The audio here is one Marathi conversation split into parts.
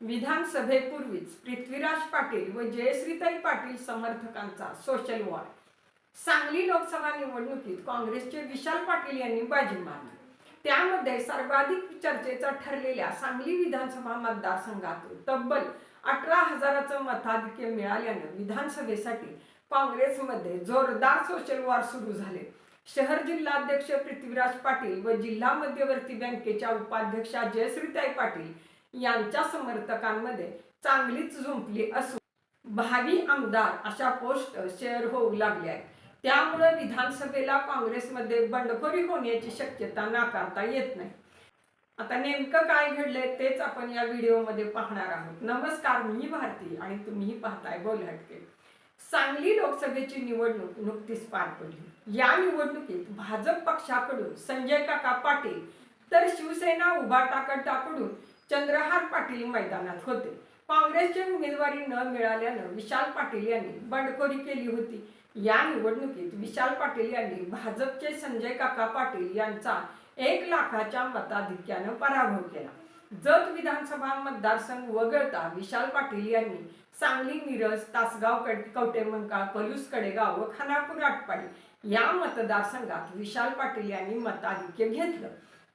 विधानसभेपूर्वीच पृथ्वीराज पाटील व जयश्रीताई पाटील समर्थकांचा सोशल वॉर सांगली लोकसभा निवडणुकीत काँग्रेसचे विशाल पाटील यांनी बाजी मारली. त्यामध्ये सर्वाधिक चर्चेचा ठरलेल्या सांगली विधानसभा मतदारसंघातून तब्बल अठरा हजाराचं मताधिक्य मिळाल्यानं विधानसभेसाठी काँग्रेसमध्ये जोरदार सोशल वॉर सुरू झाले. शहर जिल्हाध्यक्ष पृथ्वीराज पाटील व जिल्हा मध्यवर्ती बँकेच्या उपाध्यक्षा जयश्रीताई पाटील यांच्या समर्थकांमध्ये चांगलीच झुंपली असून भावी आमदार अशा पोस्ट शेअर होऊ लागल्या आहेत. त्यामुळे विधानसभेला काँग्रेसमध्ये बंडखोरी होण्याची शक्यता नाकारता येत नाही. आता नेमकं काय घडलंय तेच आपण या व्हिडिओमध्ये पाहणार आहोत. नमस्कार मी भारती आणि तुम्हीही पाहताय बोलहटके सांगली लोकसभेची निवडणूक नुकतीच पार पडली. या निवडणुकीत भाजप पक्षाकडून संजय काका पाटील तर शिवसेना उभाटा गटाकडून चंद्रहार पाटील मैदानात होते. काँग्रेसची उमेदवारी न मिळाल्यानं विशाल पाटील यांनी बंडखोरी केली होती. या निवडणुकीत विशाल पाटील यांनी भाजपचे संजय काका पाटील यांचा एक लाखाच्या मताधिक्यानं पराभव केला. जत विधानसभा मतदारसंघ वगळता विशाल पाटील यांनी सांगली मिरज तासगाव कड- कवटेमंकाळ पलूस कडेगाव व खानापूर आटपाडी या मतदारसंघात विशाल पाटील यांनी मताधिक्य घेतलं.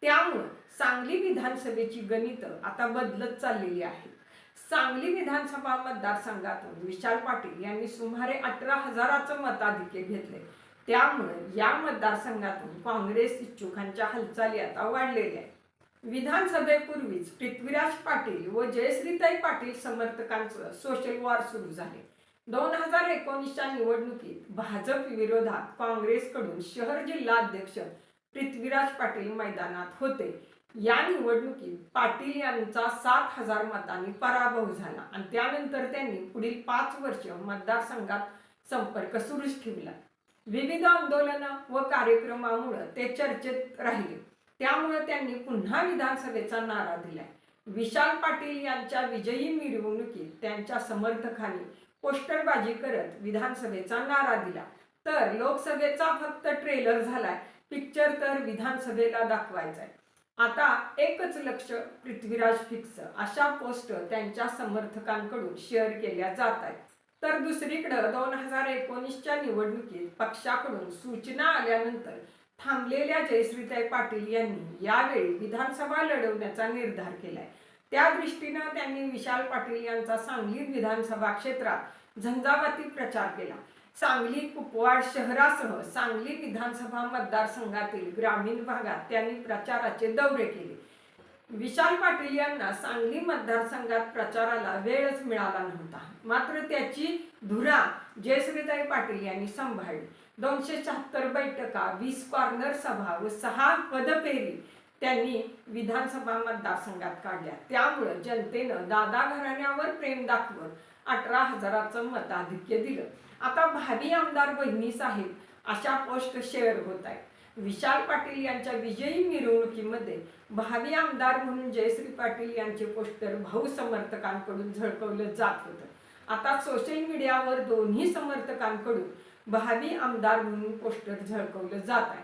त्यामुळं सांगली विधानसभेची गणितं आता बदलत चाललेली आहेत सांगली विधानसभा मतदारसंघातून विशाल पाटील यांनी सुमारे अठरा हजाराचं मताधिक्य घेतले त्यामुळे या मतदारसंघातून काँग्रेस इच्छुकांच्या हालचाली आता वाढलेल्या आहेत. विधानसभेपूर्वीच पृथ्वीराज पाटील व जयश्रीताई पाटील समर्थकांचं सोशल वॉर सुरू झाले. दोन हजार एकोणीसच्या निवडणुकीत भाजप विरोधात काँग्रेसकडून शहर जिल्हा अध्यक्ष पृथ्वीराज पाटील मैदानात होते. या निवडणुकीत पाटील यांचा सात हजार मतांनी पराभव झाला आणि त्यानंतर त्यांनी पुढील पाच वर्ष मतदारसंघात संपर्क सुरूच ठेवला. विविध आंदोलनं व कार्यक्रमामुळे ते चर्चेत राहिले. त्यामुळे त्यांनी पुन्हा विधानसभेचा नारा दिलाय. विशाल पाटील यांच्या विजयी मिरवणुकीत त्यांच्या समर्थकांनी पोस्टरबाजी करत विधानसभेचा नारा दिला. तर लोकसभेचा फक्त ट्रेलर झालाय. पिक्चर तर विधानसभेला दाखवायचाय. आता एकच लक्ष पृथ्वीराज फिक्स अशा पोस्ट त्यांच्या समर्थकांकडून शेअर केल्या जात आहेत तर दुसरीकडं दोन हजार एकोणीसच्या निवडणुकीत पक्षाकडून सूचना आल्यानंतर थांबलेल्या जयश्रीताई पाटील यांनी यावेळी विधानसभा लढवण्याचा निर्धार केलाय. त्या दृष्टीनं त्यांनी विशाल पाटील यांचा सांगली विधानसभा क्षेत्रात झंझावाती प्रचार केला. सांगली कुपवाड शहरासह सांगली विधानसभा मतदारसंघातील ग्रामीण भागात त्यांनी प्रचाराचे दौरे केले. विशाल पाटील यांना सांगली मतदारसंघात प्रचाराला वेळच मिळाला नव्हता. मात्र त्याची धुरा जयश्रीताई पाटील यांनी सांभाळली. दोनशे शहात्तर बैठका वीस कॉर्नर सभा व सहा पदपेरी त्यांनी विधानसभा मतदारसंघात काढल्या. त्यामुळं जनतेनं दादा घराण्यावर प्रेम दाखवत अठरा हजाराचं मताधिक्य दिलं. आता भावी आमदार बहिणी साहेब अशा पोस्ट शेअर होत आहेत. विशाल पाटील यांच्या विजयी मिरवणुकीमध्ये भावी आमदार म्हणून जयश्री पाटील यांचे पोस्टर भाऊ समर्थकांकडून झळकवलं जात होतं. आता सोशल मीडियावर दोन्ही समर्थकांकडून भावी आमदार म्हणून पोस्टर झळकवलं जात आहे.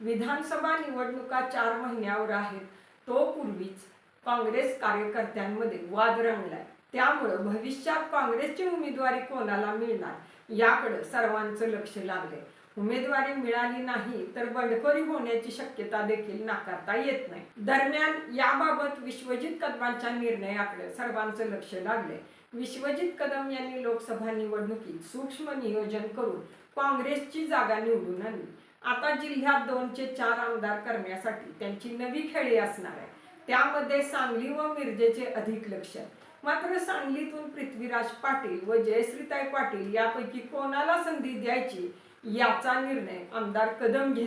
विधानसभा निवडणुका चार महिन्यावर आहेत. तो पूर्वीच काँग्रेस कार्यकर्त्यांमध्ये वाद रंगलाय. त्यामुळं भविष्यात काँग्रेसची उमेदवारी कोणाला मिळणार? याकडे सर्वांचं लक्ष लागलंय. उमेदवारी मिळाली नाही तर बंडखोरी होण्याची शक्यता देखील नाकारता येत नाही. दरम्यान याबाबत विश्वजित कदमांच्या निर्णयाकडे सर्वांचं लक्ष लागलंय. विश्वजित कदम यांनी लोकसभा निवडणुकीत सूक्ष्म नियोजन करून काँग्रेसची जागा निवडून आणली. आता जिल्ह्यात दोनचे चार आमदार करण्यासाठी त्यांची नवी खेळी असणार आहे. त्यामध्ये सांगली व मिरजेचे अधिक लक्ष. आहे. मात्र सांगलीतून पृथ्वीराज पाटील व जयश्रीताई पाटील यापैकी कोणाला संधी द्यायची याचा निर्णय आमदार कदम घे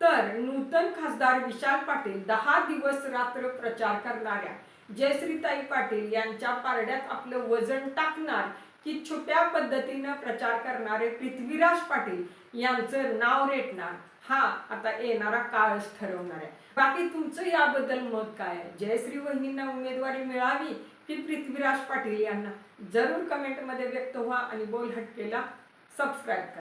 तर नूतन खासदार विशाल पाटील दहा दिवस रात्र प्रचार करणाऱ्या जयश्रीताई पाटील यांच्या पारड्यात आपलं वजन टाकणार की छुप्या पद्धतीनं प्रचार करणारे पृथ्वीराज पाटील यांचं नाव रेटणार. हा आता येणारा काळच ठरवणार आहे. बाकी तुमचं याबद्दल मत काय आहे? जयश्री वहिनींना उमेदवारी मिळावी की पृथ्वीराज पाटील यांना? जरूर कमेंटमध्ये व्यक्त व्हा आणि बोल हटकेला सबस्क्राईब करा.